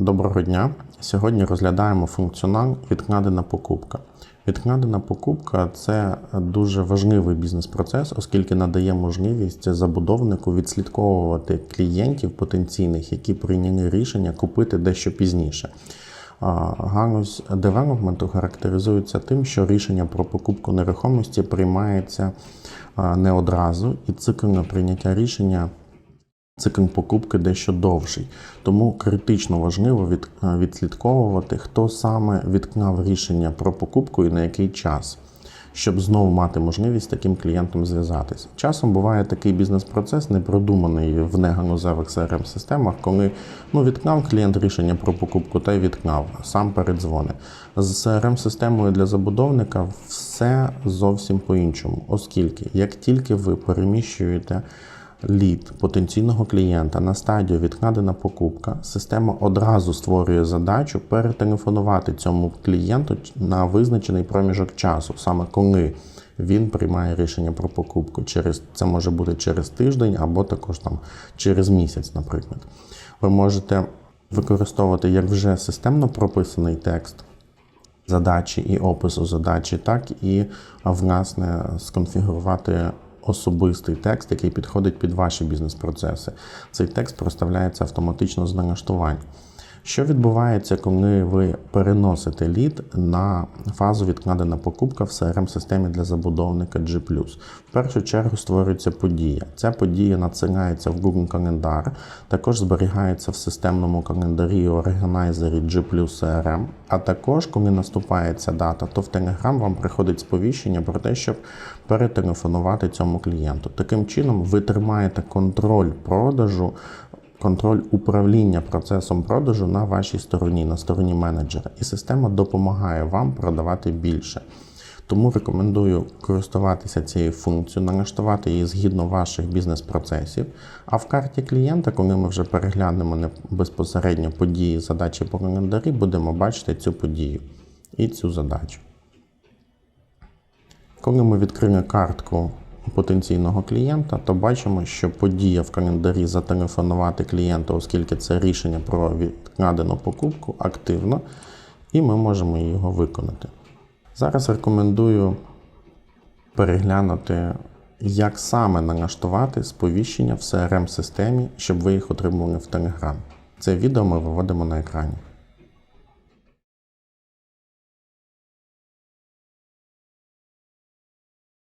Доброго дня. Сьогодні розглядаємо функціонал відкладена покупка. Відкладена покупка це дуже важливий бізнес-процес, оскільки надає можливість забудовнику відслідковувати клієнтів потенційних, які прийняли рішення купити дещо пізніше. Галузь девелопменту характеризується тим, що рішення про покупку нерухомості приймається не одразу, і цикл прийняття рішення цикл покупки дещо довший. Тому критично важливо від, е, відслідковувати, хто саме відклав рішення про покупку і на який час, щоб знову мати можливість таким клієнтом зв'язатися. Часом буває такий бізнес-процес, не продуманий в неганузевих crm системах коли ну, відклав клієнт рішення про покупку та й відклав, сам передзвонить. З crm системою для забудовника все зовсім по-іншому, оскільки як тільки ви переміщуєте лід потенційного клієнта на стадію відкладена покупка, система одразу створює задачу перетелефонувати цьому клієнту на визначений проміжок часу, саме коли він приймає рішення про покупку. Через це може бути через тиждень або також там через місяць, наприклад. Ви можете використовувати як вже системно прописаний текст. Задачі і опису задачі, так і власне сконфігурувати особистий текст, який підходить під ваші бізнес-процеси. Цей текст проставляється автоматично з налаштувань. Що відбувається, коли ви переносите лід на фазу відкладена покупка в crm системі для забудовника G+. В першу чергу створюється подія. Ця подія надсилається в Google календар, також зберігається в системному календарі органайзері G CRM, а також, коли наступає ця дата, то в Telegram вам приходить сповіщення про те, щоб перетелефонувати цьому клієнту. Таким чином, ви тримаєте контроль продажу контроль управління процесом продажу на вашій стороні, на стороні менеджера, і система допомагає вам продавати більше. Тому рекомендую користуватися цією функцією, налаштувати її згідно ваших бізнес-процесів. А в карті клієнта, коли ми вже переглянемо безпосередньо події, задачі по календарі, будемо бачити цю подію і цю задачу. Коли ми відкриємо картку потенційного клієнта, то бачимо, що подія в календарі зателефонувати клієнту, оскільки це рішення про відкладену покупку, активно, і ми можемо його виконати. Зараз рекомендую переглянути, як саме налаштувати сповіщення в crm системі щоб ви їх отримували в Telegram. Це відео ми виводимо на екрані.